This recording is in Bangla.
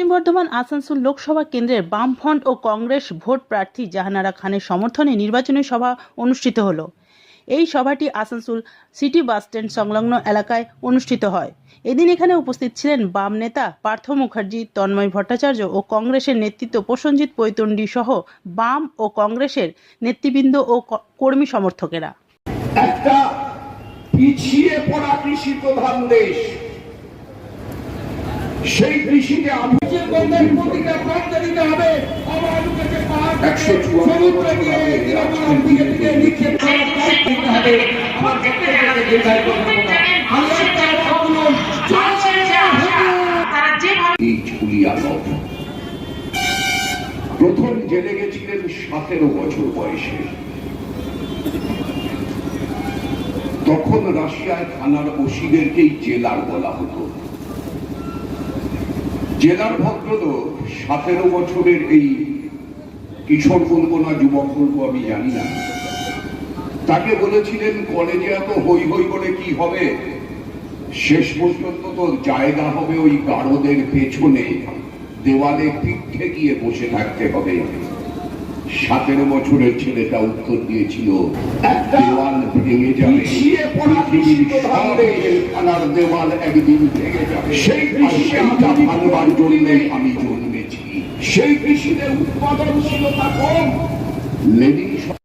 পশ্চিম বর্ধমান আসানসোল লোকসভা কেন্দ্রের বামফ্রন্ট ও কংগ্রেস ভোট প্রার্থী জাহানারা খানের সমর্থনে নির্বাচনী সভা অনুষ্ঠিত হলো। এই সভাটি আসানসোল সিটি বাসস্ট্যান্ড সংলগ্ন এলাকায় অনুষ্ঠিত হয়। এদিন এখানে উপস্থিত ছিলেন বাম নেতা পার্থ মুখার্জি, তন্ময় ভট্টাচার্য ও কংগ্রেসের নেতৃত্ব প্রসঞ্জিৎ পৈতন্ডি সহ বাম ও কংগ্রেসের নেতৃবৃন্দ ও কর্মী সমর্থকেরা। একটা পিছিয়ে পড়া কৃষি প্রধান দেশ। সেই কৃষিকে আধুনিক গঙ্গার প্রতিটা প্রান্তে দিতে হবে। অবাধুকে পাহাড় একশো সমুদ্র দিয়ে গ্রামের দিকে দিকে নিক্ষেপ করার দায়িত্ব নিতে হবে। আমার বক্তব্যকে দীর্ঘায়িত করব না। আমি একটা আহ্বান করলাম, জয় শ্রীরাম! এই প্রথম জেলে গেছিলেন সতেরো বছর বয়সে। তখন রাশিয়ায় থানার ওসিদেরকেই জেলার বলা হতো। জেলার ভদ্রলোক সতেরো বছরের এই কিশোর বলব না যুবক বলব আমি জানি না। তাকে বলেছিলেন, কলেজে এত হই হই করে কি হবে? শেষ পর্যন্ত তো জায়গা হবে ওই গারদের পেছনে। দেওয়ালে পিঠে গিয়ে বসে থাকতে হবে। সতেরো বছরের ছেলেটা উত্তর দিয়েছিল দেওয়াল ভেঙে যাবে দেওয়াল একদিন ভেঙে যাবে। সেই সেইটা ভাঙবার জন্যে আমি জন্মেছি। সেই কৃষিতে উৎপাদনশীলতা কম। লেনিন